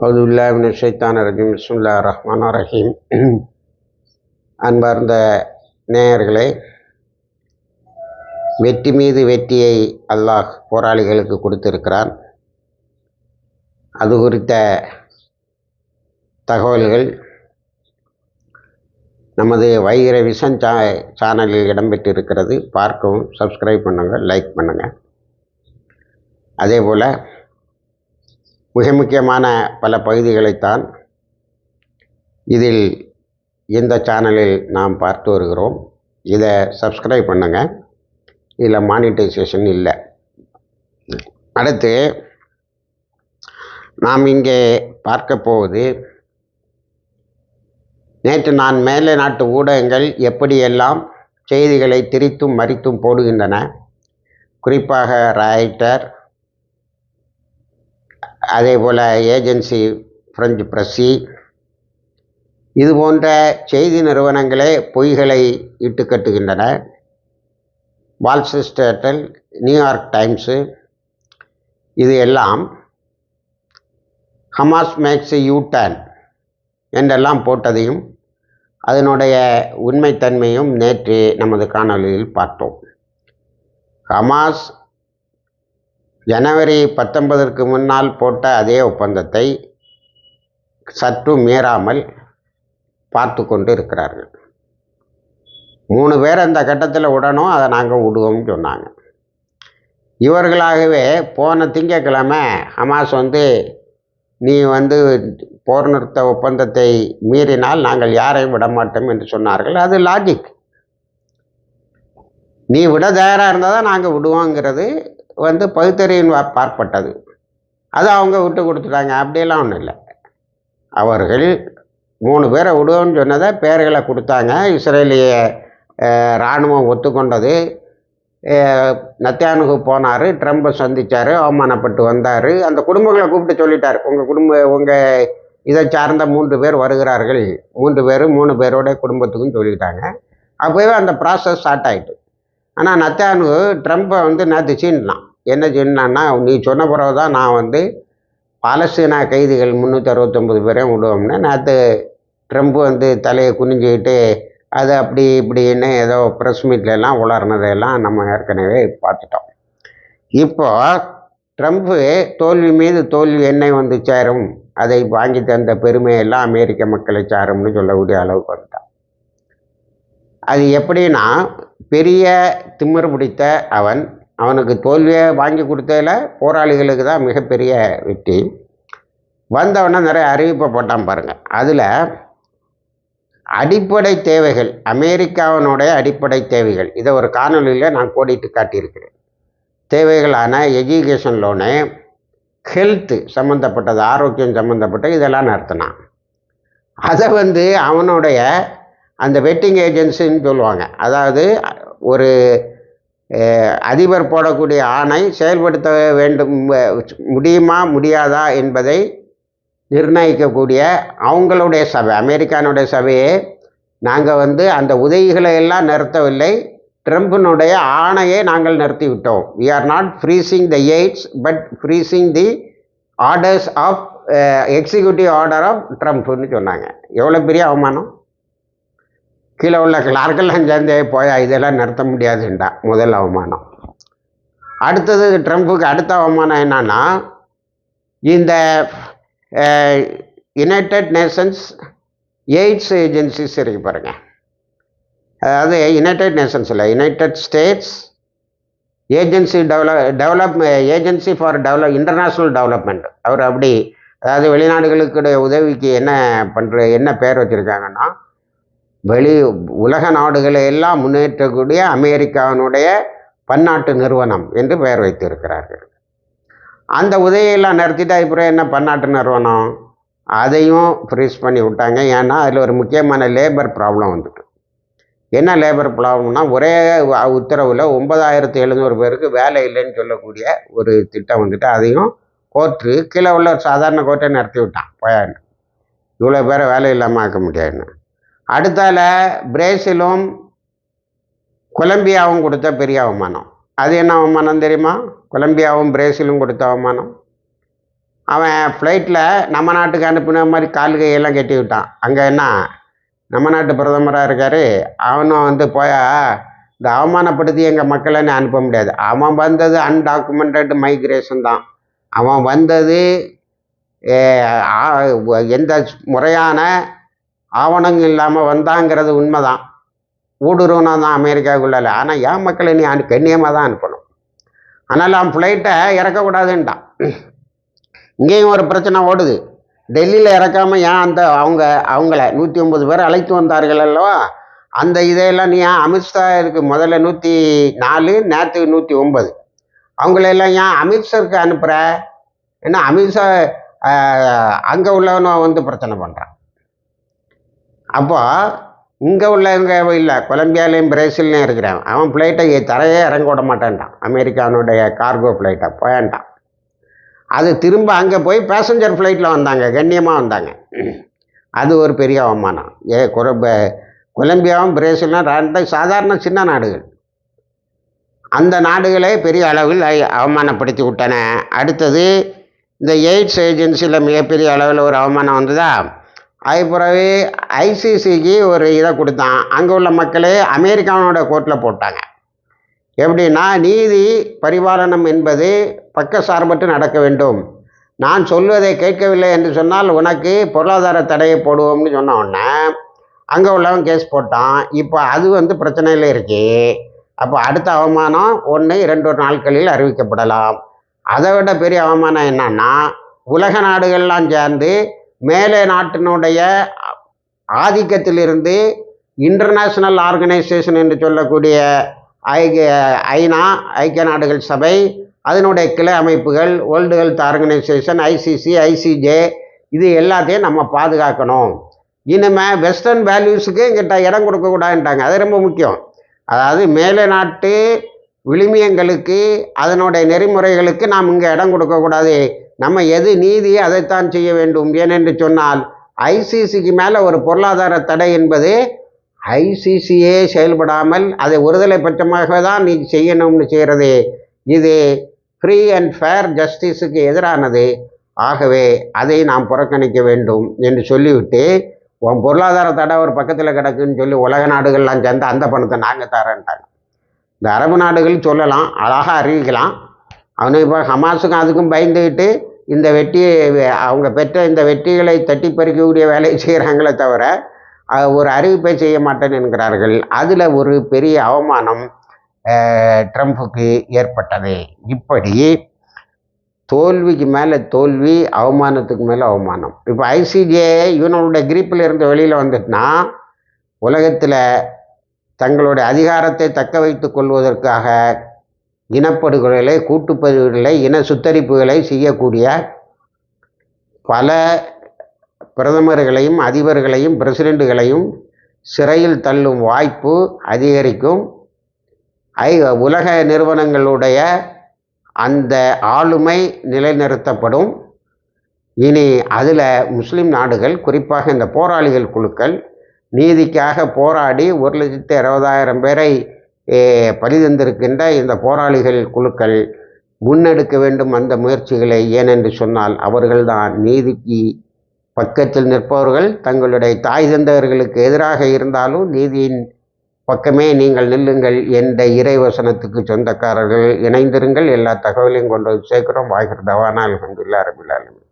அவுது உல்லாவின் ஷைத்தான ரஜீம். பிஸ்மில்லா ரஹ்மான் ரஹீம். அன்பார்ந்த நேயர்களே வெற்றி மீது வெற்றியை அல்லாஹ் போராளிகளுக்கு கொடுத்திருக்கிறான். அது குறித்த தகவல்கள் நமது வைகிர விஷன் சா சேனலில் இடம்பெற்றிருக்கிறது. பார்க்கவும் சப்ஸ்கிரைப் பண்ணுங்கள் லைக் பண்ணுங்கள் அதே போல் மிக முக்கியமான பல பகுதிகளைத்தான் இதில் இந்த சேனலில் நாம் பார்த்து வருகிறோம். இதை சப்ஸ்கிரைப் பண்ணுங்கள் இதில் மானிட்டைசேஷன் இல்லை. அடுத்து நாம் இங்கே பார்க்க போவது நேற்று நான் மேலே நாட்டு ஊடகங்கள் எப்படியெல்லாம் செய்திகளை திரித்தும் மறித்தும் போடுகின்றன. குறிப்பாக ராய்டர் அதே போல் ஏஜென்சி ஃப்ரெஞ்சு பிரஸ்ஸி இது போன்ற செய்தி நிறுவனங்களே பொய்களை இட்டுக்கட்டுகின்றன. வால்ஸ்டேட்டல் நியூயார்க் டைம்ஸு இது எல்லாம் ஹமாஸ் மேக்ஸ் யூ டேன் என்றெல்லாம் போட்டதையும் அதனுடைய உண்மைத்தன்மையும் நேற்று நமது காணொலியில் பார்த்தோம். ஹமாஸ் ஜனவரி பத்தொன்பதற்கு முன்னால் போட்ட அதே ஒப்பந்தத்தை சற்று மீறாமல் பார்த்து கொண்டு இருக்கிறார்கள். மூணு பேர் அந்த கட்டத்தில் விடணும் அதை நாங்கள் விடுவோம்னு சொன்னாங்க. இவர்களாகவே போன திங்கக்கிழமை ஹமாஸ் வந்து நீ வந்து போர் நிறுத்த ஒப்பந்தத்தை மீறினால் நாங்கள் யாரையும் விட மாட்டோம் என்று சொன்னார்கள். அது லாஜிக் நீ விட தயாராக இருந்தால் தான் நாங்கள் விடுவோங்கிறது வந்து பகுத்தறிவின் பார்ப்பட்டது. அது அவங்க விட்டு கொடுத்துட்டாங்க. அப்படியெல்லாம் ஒன்றும் இல்லை. அவர்கள் மூணு பேரை விடுவோன்னு சொன்னதை பேர்களை கொடுத்தாங்க. இஸ்ரேலிய இராணுவம் ஒத்துக்கொண்டது. நத்தியானுக்கு போனார். ட்ரம்பை சந்தித்தார் அவமானப்பட்டு வந்தார். அந்த குடும்பங்களை கூப்பிட்டு சொல்லிட்டார். உங்கள் குடும்ப உங்கள் இதை சார்ந்த மூன்று பேர் வருகிறார்கள். மூன்று பேர் மூணு பேரோட குடும்பத்துக்கும் சொல்லிட்டாங்க. அப்போவே அந்த ப்ராசஸ் ஸ்டார்ட் ஆகிட்டு ஆனால் நத்தானு ட்ரம்ப்பை வந்து நேற்று சீன்லாம் என்ன சீன்னான்னா நீ சொன்ன பிறகு தான் நான் வந்து பாலஸ்தீனா கைதிகள் முந்நூற்றி அறுபத்தொம்பது பேரையும் விடுவோம்னு நேற்று ட்ரம்ப் வந்து தலையை குனிஞ்சிக்கிட்டு அது அப்படி இப்படின்னு ஏதோ ப்ரெஸ் மீட்லலாம் உளர்னதையெல்லாம் நம்ம ஏற்கனவே பார்த்துட்டோம். இப்போ ட்ரம்ப்பு தோல்வி மீது தோல்வி என்னை வந்து சேரும் அதை வாங்கி தந்த பெருமையெல்லாம் அமெரிக்க மக்களை சாரும்னு சொல்லக்கூடிய அளவுக்கு வந்துட்டான். அது எப்படின்னா பெரிய திமிர் பிடித்த அவன் அவனுக்கு தோல்வியை வாங்கி கொடுத்ததில் போராளிகளுக்கு தான் மிகப்பெரிய வெற்றி. வந்தவொடனே நிறைய அறிவிப்பை போட்டான் பாருங்கள் அதில் அடிப்படை தேவைகள் அமெரிக்காவினுடைய அடிப்படை தேவைகள் இதை ஒரு காணொலியில் நான் கோடிட்டு காட்டியிருக்கிறேன். தேவைகளான எஜுகேஷன் லோனு ஹெல்த்து சம்மந்தப்பட்டது ஆரோக்கியம் சம்மந்தப்பட்ட இதெல்லாம் நடத்தினான். அதை வந்து அவனுடைய அந்த வெட்டிங் ஏஜென்சின்னு சொல்லுவாங்க. அதாவது ஒரு அதிபர் போடக்கூடிய ஆணை செயல்படுத்த வேண்டும் முடியுமா முடியாதா என்பதை நிர்ணயிக்கக்கூடிய அவங்களுடைய சபை அமெரிக்கானுடைய சபையே நாங்கள் வந்து அந்த உதவிகளை எல்லாம் நிறுத்தவில்லை. ட்ரம்ப்பினுடைய ஆணையை நாங்கள் நிறுத்தி விட்டோம் we are not freezing the aids but freezing the orders of executive order of ட்ரம்ப்னு சொன்னாங்க. எவ்வளோ பெரிய அவமானம்? கீழே உள்ள கிளார்க்கெல்லாம் சேர்ந்தே போயா இதெல்லாம் நடத்த முடியாதுண்டா முதல் அவமானம். அடுத்தது ட்ரம்ப்புக்கு அடுத்த அவமானம் என்னன்னா இந்த யுனைடெட் நேஷன்ஸ் எய்ட்ஸ் ஏஜென்சிஸ் இருக்கு பாருங்க. அதாவது United நேஷன்ஸில் United States agency develop develop agency for develop international development அவர் அப்படி அதாவது வெளிநாடுகளுக்கு உதவிக்கு என்ன பண்ணுற என்ன பேர் வச்சுருக்காங்கன்னா வெளி உலக நாடுகளை எல்லாம் முன்னேற்றக்கூடிய அமெரிக்காவினுடைய பன்னாட்டு நிறுவனம் என்று பெயர் வைத்திருக்கிறார்கள். அந்த உதவியெல்லாம் நிறுத்திட்டா அப்புறம் என்ன பன்னாட்டு நிறுவனம்? அதையும் ஃப்ரீஸ் பண்ணி விட்டாங்க. ஏன்னா அதில் ஒரு முக்கியமான லேபர் ப்ராப்ளம் வந்துட்டு. என்ன லேபர் ப்ராப்ளம்னா ஒரே உத்தரவில் ஒன்பதாயிரத்து எழுநூறு பேருக்கு வேலை இல்லைன்னு சொல்லக்கூடிய ஒரு திட்டம் வந்துட்டு அதையும் கோர்ட்டு கீழே உள்ள சாதாரண கோர்ட்டை நிறுத்தி விட்டான். போயான்னு இவ்வளோ பேரை வேலை இல்லாமல் ஆக்க முடியாதுன்னு அடுத்தால பிரேசிலும் கொலம்பியாவும் கொடுத்த பெரிய அவமானம். அது என்ன அவமானம் தெரியுமா? கொலம்பியாவும் பிரேசிலும் கொடுத்த அவமானம். அவன் ஃப்ளைட்டில் நம்ம நாட்டுக்கு அனுப்பின மாதிரி கால் கையெல்லாம் கட்டி விட்டான் அங்கே என்ன? நம்ம நாட்டு பிரதமராக இருக்கார். அவனும் வந்து போயா இந்த அவமானப்படுத்தி எங்கள் மக்களை நீ அனுப்ப முடியாது. அவன் வந்தது அன்டாக்குமெண்டட் மைக்ரேஷன் தான். அவன் வந்தது எந்த முறையான ஆவணங்கள் இல்லாமல் வந்தாங்கிறது உண்மைதான். ஊடுருவனா தான் அமெரிக்காவுக்குள்ளால. ஆனால் என் மக்களை நீ அனு கண்ணியமாக தான் அனுப்பணும். ஆனால் அவன் ஃப்ளைட்டை இறக்கக்கூடாதுன்ட்டான் இங்கேயும் ஒரு பிரச்சனை ஓடுது. டெல்லியில் இறக்காமல் ஏன் அந்த அவங்க அவங்கள நூற்றி ஒன்பது பேர் அழைத்து வந்தார்கள் அல்லவா? அந்த இதையெல்லாம் நீ ஏன் அமித்ஷா இருக்கு முதல்ல நூற்றி நாலு நேற்று நூற்றி ஒன்பது. அவங்களெல்லாம் ஏன் அமித்ஷருக்கு அனுப்புகிற ஏன்னா அமித்ஷா அங்கே உள்ளவனும் வந்து பிரச்சனை பண்ணுறான் அப்போ இங்கே உள்ளவங்க இல்லை கொலம்பியாலையும் பிரேசில்லையும் இருக்கிறான். அவன் ஃப்ளைட்டை தரையே இறங்க விட மாட்டேன்ட்டான். அமெரிக்கானுடைய கார்கோ ஃப்ளைட்டை போயான்ட்டான். அது திரும்ப அங்கே போய் பேசஞ்சர் ஃப்ளைட்டில் வந்தாங்க கண்ணியமாக வந்தாங்க. அது ஒரு பெரிய அவமானம். ஏ கொலம்ப கொலம்பியாவும் பிரேசிலும் ரெண்டு சாதாரண சின்ன நாடுகள். அந்த நாடுகளே பெரிய அளவில் அவமானப்படுத்தி விட்டன. அடுத்தது இந்த எய்ட்ஸ் ஏஜென்சியில் மிகப்பெரிய அளவில் ஒரு அவமானம் வந்ததா? அது பிறகு ஐசிசிக்கு ஒரு இதை கொடுத்தான். அங்கே உள்ள மக்களே அமெரிக்கானோட கோர்ட்டில் போட்டாங்க. எப்படின்னா நீதி பரிபாலனம் என்பது பக்கசார்பற்று நடக்க வேண்டும். நான் சொல்வதை கேட்கவில்லை என்று சொன்னால் உனக்கு பொருளாதார தடையை போடுவோம்னு சொன்ன உடனே அங்கே உள்ளவன் கேஸ் போட்டான். இப்போ அது வந்து பிரச்சனையில் இருக்கு. அப்போ அடுத்த அவமானம் ஒன்று இரண்டு நாட்களில் அறிவிக்கப்படலாம். அதை விட பெரிய அவமானம் என்னன்னா உலக நாடுகள்லாம் சேர்ந்து மேலே நாட்டினுடைய ஆதிக்கத்திலிருந்து இன்டர்நேஷ்னல் ஆர்கனைசேஷன் என்று சொல்லக்கூடிய ஐக்கிய ஐநா ஐக்கிய நாடுகள் சபை அதனுடைய கிளை அமைப்புகள் world health organisation ICC ICJ இது எல்லாத்தையும் நம்ம பாதுகாக்கணும். இனிமேல் வெஸ்டர்ன் வேல்யூஸுக்கு எங்கிட்ட இடம் கொடுக்கக்கூடாதுன்ட்டாங்க அது ரொம்ப முக்கியம். அதாவது மேலே நாட்டு விழுமியங்களுக்கு அதனுடைய நெறிமுறைகளுக்கு நாம் இங்கே இடம் கொடுக்கக்கூடாது நம்ம எது நீதி அதைத்தான் செய்ய வேண்டும். ஏனென்று சொன்னால் ஐசிசிக்கு மேலே ஒரு பொருளாதார தடை என்பது ஐசிசியே செயல்படாமல் அதை ஒருதலை பட்சமாக தான் நீ செய்யணும்னு செய்கிறது இது ஃப்ரீ அண்ட் ஃபேர் ஜஸ்டிஸுக்கு எதிரானது. ஆகவே அதை நாம் புறக்கணிக்க வேண்டும் என்று சொல்லிவிட்டு உன் பொருளாதார தடை ஒரு பக்கத்தில் கிடக்குன்னு சொல்லி உலக நாடுகள்லாம் சேர்ந்து அந்த பணத்தை நாங்கள் தரேன்ட்டாங்க. இந்த அரபு நாடுகள் சொல்லலாம் அழகாக அறிவிக்கலாம். அவனுக்கு இப்போ ஹமாஸுக்கும் அதுக்கும் பயந்துக்கிட்டு இந்த வெட்டியை அவங்க பெற்ற இந்த வெற்றிகளை தட்டி பறிக்கக்கூடிய வேலையை செய்கிறாங்களே தவிர ஒரு அறிவிப்பை செய்ய மாட்டேன் என்கிறார்கள். அதில் ஒரு பெரிய அவமானம் ட்ரம்ப்புக்கு ஏற்பட்டது. இப்படி தோல்விக்கு மேலே தோல்வி அவமானத்துக்கு மேலே அவமானம். இப்போ ஐசிஜே இவனோட கிரிப்பில் இருந்து வெளியில் வந்துட்டுனா உலகத்தில் தங்களுடைய அதிகாரத்தை தக்க வைத்து கொள்வதற்காக இனப்படுகொலைகளை கூட்டுப்பதிவுகளை இன சுத்தரிப்புகளை செய்யக்கூடிய பல பிரதமர்களையும் அதிபர்களையும் பிரசிடெண்ட்டுகளையும் சிறையில் தள்ளும் வாய்ப்பு அதிகரிக்கும். ஐ உலக நிறுவனங்களுடைய அந்த ஆளுமை நிலைநிறுத்தப்படும். இனி அதில் முஸ்லீம் நாடுகள் குறிப்பாக இந்த போராளிகள் குழுக்கள் நீதிக்காக போராடி ஒரு லட்சத்து அறுபதாயிரம் பேரை ஏ, தந்திருக்கின்ற இந்த போராளிகள் குழுக்கள் முன்னெடுக்க வேண்டும் அந்த முயற்சிகளை ஏனென்று சொன்னால் அவர்கள்தான் நீதிக்கு பக்கத்தில் நிற்பவர்கள். தங்களுடைய தாய் தந்தவர்களுக்கு எதிராக இருந்தாலும் நீதியின் பக்கமே நீங்கள் நில்லுங்கள் என்ற இறைவசனத்துக்கு சொந்தக்காரர்கள் இணைந்திருங்கள். எல்லா தகவலையும் கொண்டு சேர்க்கிறோம். வாய்கிறதவானால் அலமதுல்லா ரபில்